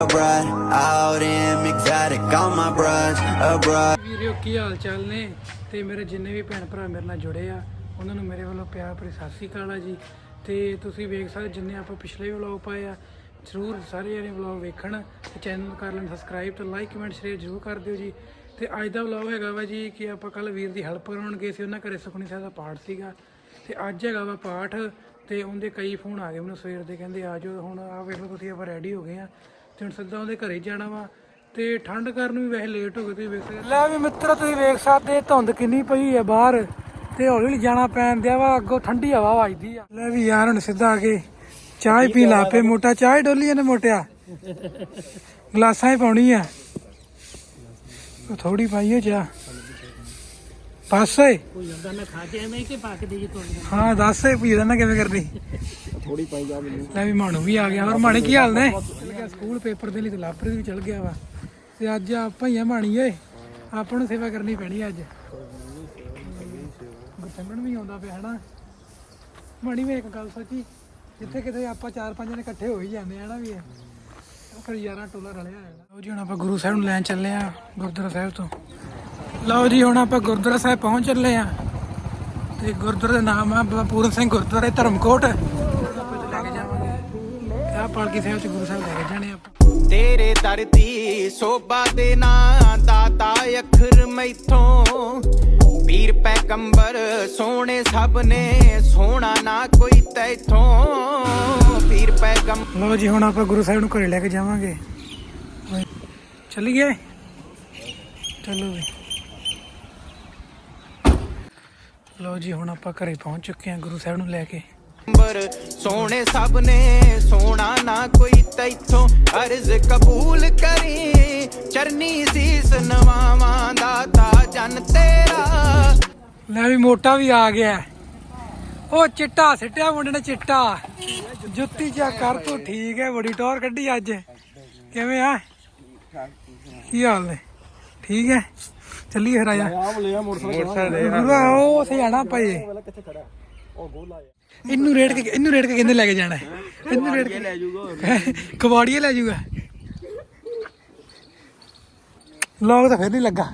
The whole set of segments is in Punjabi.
abroad, out in exotic on my brush, abroad. ਵੀਰਿਓ ਕੀ ਹਾਲ ਚਾਲ ਨੇ? ਤੇ ਮੇਰੇ ਜਿੰਨੇ ਵੀ ਭੈਣ ਭਰਾ ਮੇਰੇ ਨਾਲ ਜੁੜੇ ਆ ਉਹਨਾਂ ਨੂੰ ਮੇਰੇ ਵੱਲੋਂ ਪਿਆਰ ਭਰੀ ਸਤਿ ਸ੍ਰੀ ਅਕਾਲ ਆ ਜੀ। ਤੇ ਤੁਸੀਂ ਵੇਖ ਸਕਦੇ ਜਿੰਨੇ ਆਪਾਂ ਪਿਛਲੇ ਵਲੌਗ ਪਾਏ ਆ ਜ਼ਰੂਰ ਸਾਰੇ ਜਣੇ ਵਲੌਗ ਵੇਖਣ ਤੇ ਚੈਨਲ ਨੂੰ ਕਰ ਲੈਣ ਸਬਸਕ੍ਰਾਈਬ ਤੇ ਲਾਈਕ ਕਮੈਂਟ ਸ਼ੇਅਰ ਜ਼ਰੂਰ ਕਰ ਦਿਓ ਜੀ। ਤੇ ਅੱਜ ਦਾ ਵਲੌਗ ਹੈਗਾ ਵਾ ਜੀ ਕਿ ਆਪਾਂ ਕੱਲ ਵੀਰ ਦੀ ਹੈਲਪ ਕਰਾਉਣ ਗਏ ਸੀ ਉਹਨਾਂ ਘਰੇ ਸੁਖਣੀ ਸਾਹਿਬ ਦਾ ਪਾਠ ਸੀਗਾ। ਤੇ ਅੱਜ ਹੈਗਾ ਵਾ ਪਾਠ ਤੇ ਉਹਦੇ ਕਈ ਫੋਨ ਆ ਗਏ ਮੈਨੂੰ ਸਵੇਰ ਦੇ ਕਹਿੰਦੇ ਆ ਜਾਓ ਹੁਣ ਆ ਵੇਖ ਲਓ ਤੁਸੀਂ ਆਪਾਂ ਰੈਡੀ ਹੋ ਗਏ ਆ। ਤੇ ਹੁਣ ਸਿੱਧਾ ਉਹਦੇ ਘਰੇ ਜਾਣਾ ਵਾ ਤੇ ਠੰਡ ਕਾਰਨ ਵੀ ਵੈਸੇ ਲੇਟ ਹੋ ਗਏ ਤੁਸੀਂ ਵੇਖ ਸਕਦੇ ਲੈ ਵੀ ਮਿੱਤਰੋ ਤੁਸੀਂ ਵੇਖ ਸਕਦੇ ਧੁੰਦ ਕਿੰਨੀ ਪਈ ਹੈ ਬਾਹਰ ਤੇ ਹੌਲੀ ਹੌਲੀ ਜਾਣਾ ਪੈਣ ਦਿਆ ਵਾ ਅੱਗੋਂ ਠੰਡੀ ਹਵਾ ਵੱਜਦੀ ਆ। ਲੈ ਵੀ ਯਾਰ ਹੁਣ ਸਿੱਧਾ ਆ ਕੇ ਚਾਹ ਹੀ ਪੀ ਲਾ ਪੇ ਮੋਟਾ ਚਾਹ ਹੀ ਡੋਲੀ ਇਹਨੇ ਮੋਟਿਆ। ਗਲਾਸਾਂ ਹੀ ਪਾਉਣੀ ਆ ਥੋੜੀ ਪਾਈਓ ਚਾਹ। ਪਾਸੇ ਕੋਈ ਹੁੰਦਾ ਮੈਂ ਖਾ ਕੇ ਐਵੇਂ ਕਿ ਪੱਕ ਦੇ ਜੀ ਤੁਹਾਨੂੰ। ਹਾਂ ਦੱਸ ਪੀ ਨਾ ਕਿਵੇਂ ਕਰਨੀ। ਥੋੜੀ ਪਾਈ ਜਾ ਮੈਨੂੰ। ਲੈ ਵੀ ਮਾਣੂ ਵੀ ਆ ਗਿਆ। ਹੋਰ ਮਾਣੇ ਕੀ ਹਾਲ ਨੇ? ਸਕੂਲ ਪੇਪਰ ਦੇ ਲਈ ਤੇ ਲਾਪਰੀ ਵੀ ਚਲ ਗਿਆ ਵਾ। ਤੇ ਅੱਜ ਆਪਾਂ ਹੀ ਆ ਮਾਣੀ ਓਏ ਆਪਾਂ ਨੂੰ ਸੇਵਾ ਕਰਨੀ ਪੈਣੀ ਅੱਜ। ਗੁੱਤੰਗਣ ਵੀ ਆਉਂਦਾ ਪਿਆ ਹਨਾ? ਮਾਣੀ ਵੇ ਇੱਕ ਗੱਲ ਸੋਚੀ ਜਿੱਥੇ ਕਿਤੇ ਆਪਾਂ ਚਾਰ ਪੰਜ ਜਣੇ ਇਕੱਠੇ ਹੋ ਹੀ ਜਾਂਦੇ ਆ ਨਾ ਵੀ ਫਿਰ ਯਾਰਾਂ ਟੋਲਾ ਰਲਿਆ ਹੋਇਆ। ਲਓ ਜੀ ਹੁਣ ਆਪਾਂ ਗੁਰੂ ਸਾਹਿਬ ਨੂੰ ਲੈਣ ਚੱਲੇ ਆ ਗੁਰਦੁਆਰਾ ਸਾਹਿਬ ਤੋਂ। ਲਓ ਜੀ ਹੁਣ ਆਪਾਂ ਗੁਰਦੁਆਰਾ ਸਾਹਿਬ ਪਹੁੰਚ ਚੱਲੇ ਆ। ਤੇ ਗੁਰਦੁਆਰੇ ਦਾ ਨਾਮ ਆ ਬਾਬਾ ਪੂਰਨ ਸਿੰਘ ਗੁਰਦੁਆਰੇ ਧਰਮਕੋਟ। ਪਾਲਕੀ ਸਾਹਿਬ ਚ ਗੁਰੂ ਸਾਹਿਬ ਲੈ ਕੇ ਜਾਣੇ ਆਪਾਂ। ਤੇਰੇ ਦਰ ਦੀ ਸੋਭਾ ਦੇ ਨਾਂ ਦਾਤਾ ਅੱਖਰ ਮੈਥੋਂ। ਪੀਰ ਪੈਗੰਬਰ ਸੋਹਣੇ ਸਭ ਨੇ ਸੋਹਣਾ ਨਾ ਕੋਈ ਤੈਥੋਂ। ਪੀਰ ਪੈਗੰਬਰ ਲਓ ਜੀ ਹੁਣ ਆਪਾਂ ਗੁਰੂ ਸਾਹਿਬ ਨੂੰ ਘਰੇ ਲੈ ਕੇ ਜਾਵਾਂਗੇ। ਚੱਲੀਏ ਚਲੋ ਵੀ। ਲਓ ਜੀ ਹੁਣ ਆਪਾਂ ਘਰੇ ਪਹੁੰਚ ਚੁੱਕੇ ਹਾਂ ਗੁਰੂ ਸਾਹਿਬ ਨੂੰ ਲੈ ਕੇ। ਸੋਹਣੇ ਸਭ ਨੇ ਸੋਹਣਾ ਨਾ ਕੋਈ ਤੈਥੋਂ। ਅਰਜ਼ ਕਬੂਲ ਕਰੀ ਚਰਨੀ ਸੀਸ ਨਵਾਵਾਂ ਦਾਤਾ ਜਨ ਤੇਰਾ। ਲੈ ਵੀ ਮੋਟਾ ਵੀ ਆ ਗਿਆ। ਉਹ ਚਿੱਟਾ ਸਿੱਟਿਆ ਮੁੰਡੇ ਨੇ ਚਿੱਟਾ। ਜੁੱਤੀ ਚਾ ਕਰ ਤੂੰ ਠੀਕ ਹੈ ਬੜੀ ਟੌਰ ਕੱਢੀ ਅੱਜ। ਕਿਵੇਂ ਆ? ਕੀ ਹਾਲ ਨੇ? ਠੀਕ ਹੈ? ਚੱਲੀਏ ਫਿਰ ਆਜਾ ਆਪ ਲਿਆ ਮੋਟਰਸਾਈਕਲ ਉਹ ਸੇ ਆਣਾ ਪਏ ਕਿੱਥੇ ਖੜਾ ਉਹ ਗੋਲ ਆ ਇਹਨੂੰ ਰੇੜ ਕੇ ਇਹਨੂੰ ਰੇੜ ਕੇ ਕਹਿੰਦੇ ਲੈ ਕੇ ਜਾਣਾ ਹੈ? ਇਹਨੂੰ ਰੇੜ ਕੇ ਲੈ ਜਾਊਗਾ ਕਬਾੜੀਏ ਲੈ ਜਾਊਗਾ। ਲੋਕ ਤਾਂ ਫਿਰ ਨਹੀਂ ਲੱਗਾ।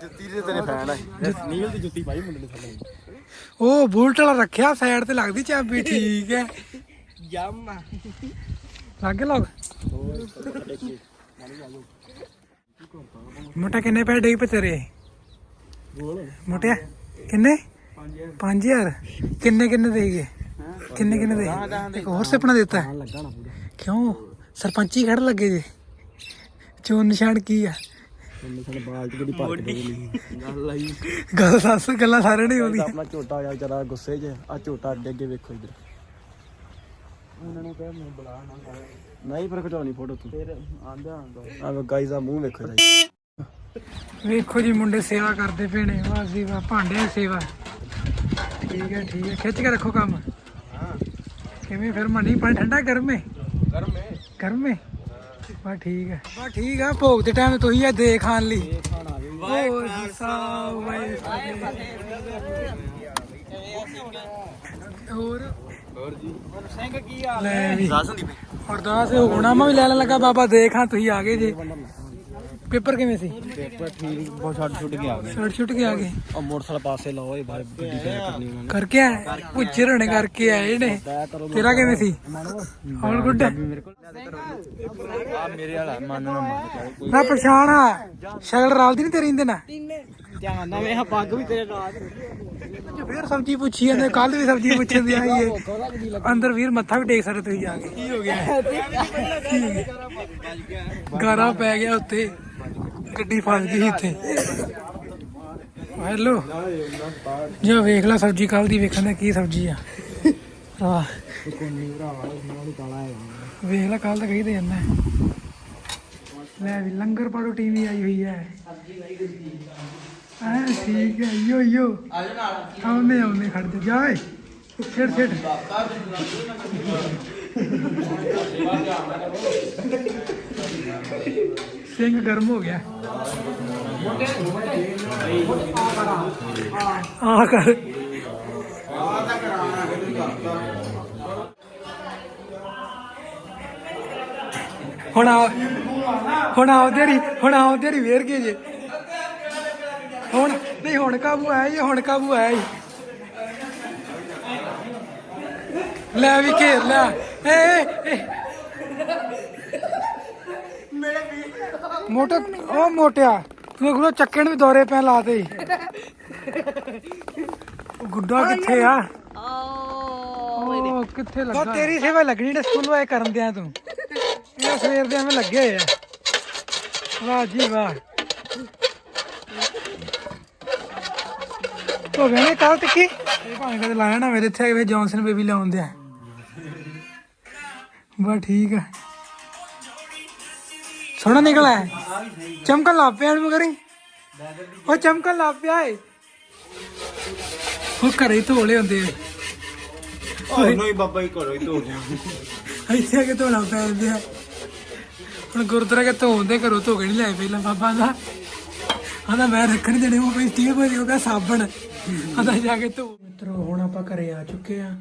ਜੁੱਤੀ ਦੇ ਤੇਰੇ ਫੈਨ ਹੈ ਨੀਲ ਦੀ ਜੁੱਤੀ ਪਾਈ ਮੁੰਡੇ ਨੇ ਥੱਲੇ ਉਹ ਬੁਲਟ ਵਾਲਾ ਰੱਖਿਆ ਸਾਈਡ ਤੇ ਲੱਗਦੀ ਚਾਬੀ ਠੀਕ ਹੈ। ਯਮ। ਲੱਗ ਲੋਕ ਮੋਟਾ ਕਿੰਨੇ ਪੈਸੇ ਡੇ ਪਤਰੇ ਗੋਲ। ਮੋਟਿਆ? ਕਿੰਨੇ? 5000 ਕਿੰਨੇ ਕਿੰਨੇ ਦੇ ਗਏ? ਕਿੰਨੇ ਕਿੰਨੇ ਦੇ ਇੱਕ ਹੋਰ ਸੁਪਨਾ ਦਿੱਤਾ ਕਿਉਂ? ਸਰਪੰਚੀ ਖੜ ਲੱਗੇ ਜੇ। ਚੋਣ ਨਿਸ਼ਾਨ ਕੀ ਆ? ਗੱਲ ਆਈ। ਗੱਲ ਦੱਸ ਗੱਲਾਂ ਸਾਰਿਆਂ ਨੇ ਆਉਂਦੀ ਆਪਣਾ ਝੋਟਾ ਆ ਵਿਚਾਰਾ ਗੁੱਸੇ 'ਚ। ਆ ਝੋਟਾ ਅੱਗੇ ਅੱਗੇ ਵੇਖੋ ਇਧਰ। ਉਹਨਾਂ ਨੂੰ ਕਹਿ ਮੈਨੂੰ ਬੁਲਾ ਨਾ ਨਹੀਂ ਪਰ ਖਿਚਾਉਣੀ ਫੋਟੋ ਤੂੰ ਫਿਰ ਆਂਦਾ ਆਂਦਾ। ਆ ਗਾਈਜ਼ ਦਾ ਮੂੰਹ ਵੇਖੋ ਜੀ ਵੇਖੋ ਜੀ ਮੁੰਡੇ ਸੇਵਾ ਕਰਦੇ ਪਏ ਨੇ ਵਾਹ ਜੀ ਵਾਹ ਭਾਂਡਿਆਂ ਦੀ ਸੇਵਾ। ਠੀਕ ਹੈ ਠੀਕ ਹੈ ਖਿੱਚ ਕੇ ਰੱਖੋ ਕੰਮ। ਕਿਵੇਂ ਫਿਰ ਮਣੀ ਪਾਣੀ ਠੰਡਾ ਗਰਮ ਹੈ ਗਰਮ ਹੈ ਗਰਮ ਹੈ। ਬਾ ਠੀਕ ਹੈ। ਬਾ ਠੀਕ ਆ ਭੋਗ ਦੇ ਟਾਈਮ ਤੁਸੀਂ ਆ ਦੇ ਖਾਣ ਲਈ। ਆ ਵਾਹਿਗੁਰੂ ਹੋਰ? ਹੋਰ ਜੀ? ਸਿੰਘ ਕੀ ਲੈ ਵੀ। ਦੱਸ ਦੀ ਅਰਦਾਸ ਹੋਣਾ ਮੈਂ ਵੀ ਲੈਣ ਲੱਗਾ ਬਾਬਾ ਦੇਖਾਂ ਤੁਸੀਂ ਆ ਗਏ ਜੇ। ਪੇਪਰ ਕਿਵੇਂ ਸੀ? ਪੇਪਰ ਠੀਕ ਬਹੁਤ ਛੱਡ ਛੁੱਟ ਕੇ ਆ ਗਏ। ਛੁੱਟ ਛੁੱਟ ਕੇ ਆ ਗਏ? ਆ ਮੋਟਰਸਾਈਕਲ ਪਾਸੇ ਲਾਓ ਇਹ ਬਾਹਰ ਗੱਡੀ ਕਰਨੀ ਉਹਨਾਂ ਨੇ। ਕਰਕੇ ਆਏ? ਪੁੱਛਰ ਹੋਣੇ ਕਰਕੇ ਆਏ ਨੇ। ਤੇਰਾ ਕਿਵੇਂ ਸੀ? ਹੋਰ ਗੁੱਡ? ਆ ਮੇਰੇ ਵਾਲਾ ਮਨ ਨਾ ਮੰਨ ਮੈਂ ਪਛਾਣ ਆ। ਸ਼ਕਲ ਰਾਲਦੀ ਨਹੀਂ ਤੇਰੀ ਇਹਦੇ ਨਾਲ? ਧਿਆਨ ਨਾਲ ਵੇਖ ਪੱਗ ਵੀ ਤੇਰੇ ਨਾਲ। ਫੇਰ ਸਬਜੀ ਪੁੱਛੀ ਜਾਂਦੇ ਕੱਲ ਵੀ ਸਬਜੀ ਪੁੱਛਣ ਦੀ ਆਈ ਏ। ਅੰਦਰ ਵੀਰ ਮੱਥਾ ਵੀ ਟੇਕ ਸਕਦੇ ਤੁਸੀਂ ਜਾ ਕੇ। ਕੀ ਹੋ ਗਿਆ? ਗਾਰਾ ਪੈ ਗਿਆ ਉੱਤੇ। ਗੱਡੀ ਫਸ ਗਈ ਇੱਥੇ। ਹੈਲੋ। ਜੋ ਵੇਖ ਲੈ ਸਬਜੀ ਕੱਲ ਦੀ ਵੇਖਣ ਦਾ ਕੀ ਸਬਜੀ ਆ। ਆਹ। ਵੇਖ ਲੈ ਕੱਲ ਤਾਂ ਕਹੀ ਤੇ ਜਾਂਦਾ। ਲੈ ਵੀ ਲੰਗਰ ਪਾੜੋ, ਟੀਵੀ ਆਈ ਹੋਈ ਹੈ। ਹਾਂ ਠੀਕ ਹੈ ਯੋ ਯੋ ਆਉਨੇ ਆਉਨੇ ਖੜ ਜਾ। ਜਾ ਛੇੜ ਛੇੜ ਸਿੰਘ ਗਰਮ ਹੋ ਗਿਆ। ਆ ਕਰ। ਹੁਣ ਆ ਹੁਣ ਆਉਂਦੇ ਰੀ ਹੁਣ ਆਉਂਦੇ ਰੀ ਵੇਰ ਗਏ ਜੇ। ਹੁਣ, ਨਹੀਂ, ਹੁਣ ਕਾਬੂ ਆਇਆ ਜੀ, ਹੁਣ ਕਾਬੂ ਆਇਆ ਜੀ। ਲੈ ਵੀ ਘੇਰ, ਲੈ। ਮੋਟਾ ਉਹ ਮੋਟਿਆ ਤੂੰ ਕੋਲ ਚੱਕਣ ਵੀ ਦੌਰੇ ਪੈ ਲਾਤੇ ਗੁੱਡਾ ਕਿੱਥੇ ਆ? ਉਹ ਕਿੱਥੇ ਲੱਗਾ? ਉਹ ਤੇਰੀ ਸੇਵਾ ਲੱਗਣੀ ਤੇ ਸਕੂਲ ਵਾਏ ਕਰਨ ਦਿਆਂ ਤੂੰ। ਇਹ ਸਵੇਰ ਦੇ ਐਵੇਂ ਲੱਗੇ ਹੋਏ ਆ। ਵਾਹ ਜੀ ਵਾਹ। ਤੋ ਵੇਣੇ ਕੱਲ ਤੱਕੀ ਇਹ ਭਾਵੇਂ ਕਦੇ ਲਾਇਆ ਨਾ ਮੇਰੇ ਇੱਥੇ ਵੇ ਜੌਨਸਨ ਬੇਬੀ ਲਾਉਂਦੇ ਆ ਬਸ ਠੀਕ ਆ। ਸੋਹਣਾ ਨਿਕਲਾ ਹੈ। ਚਮਕਣ ਲੱਗ ਪਿਆ ਨੂੰ ਕਰੀ। ਉਹ ਚਮਕਣ ਲੱਗ ਪਿਆ ਏ। ਉਹ ਘਰੇ ਹੀ ਧੋਲੇ ਹੁੰਦੇ ਆ। ਉਹ ਨਹੀਂ ਬਾਬਾ ਹੀ ਘਰੋਂ ਹੀ ਧੋ ਗਿਆ ਇੱਥੇ ਆ ਕੇ ਧੋਣਾ ਪੈਂਦੇ ਆ। ਹੁਣ ਗੁਰਦੁਆਰਾ ਕੇ ਧੋਉਂਦੇ ਘਰੋਂ ਧੋ ਕੇ ਨਹੀਂ ਲਿਆਏ ਪਹਿਲਾਂ ਬਾਬਾ ਦਾ। ਆਂਦਾ ਮੈਂ ਰੱਖਣ ਦੇਣੇ ਉਹ ਕੋਈ ਸਟੀਲ ਭਾਜੀ ਉਹਦਾ ਸਾਬਣ। ਆਂਦਾ ਜਾ ਕੇ ਧੋ। ਮਿੱਤਰੋ ਹੁਣ ਆਪਾਂ ਘਰੇ ਆ ਚੁੱਕੇ ਆ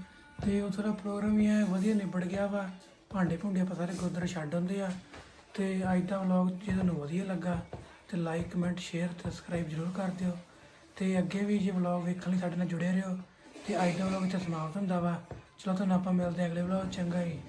ਤੇ ਉਹ ਥੋੜਾ ਪ੍ਰੋਗਰਾਮ ਹੈ ਵਧੀਆ ਨਿਬੜ ਗਿਆ ਵਾ। ਭਾਂਡੇ ਭੁੰਡੇ ਆਪਾਂ ਸਾਰੇ ਗੁਰਦੁਆਰਾ ਛੱਡ ਹੁੰਦੇ ਆ। ਤੇ ਅੱਜ ਦਾ ਵਲੌਗ ਜੇ ਤੁਹਾਨੂੰ ਵਧੀਆ ਲੱਗਾ ਤੇ ਲਾਈਕ ਕਮੈਂਟ ਸ਼ੇਅਰ ਤੇ ਸਬਸਕ੍ਰਾਈਬ ਜ਼ਰੂਰ ਕਰ ਦਿਓ। ਤੇ ਅੱਗੇ ਵੀ ਜੇ ਵਲੌਗ ਵੇਖਣ ਲਈ ਸਾਡੇ ਨਾਲ ਜੁੜੇ ਰਹੋ ਤੇ ਅੱਜ ਦਾ ਵਲੌਗ ਇੱਥੇ ਸਮਾਪਤ ਹੁੰਦਾ ਵਾ। ਚਲੋ ਤੁਹਾਨੂੰ ਆਪਾਂ ਮਿਲਦੇ ਹਾਂ ਅਗਲੇ ਵਲੌਗ ਚੰਗਾ ਜੀ।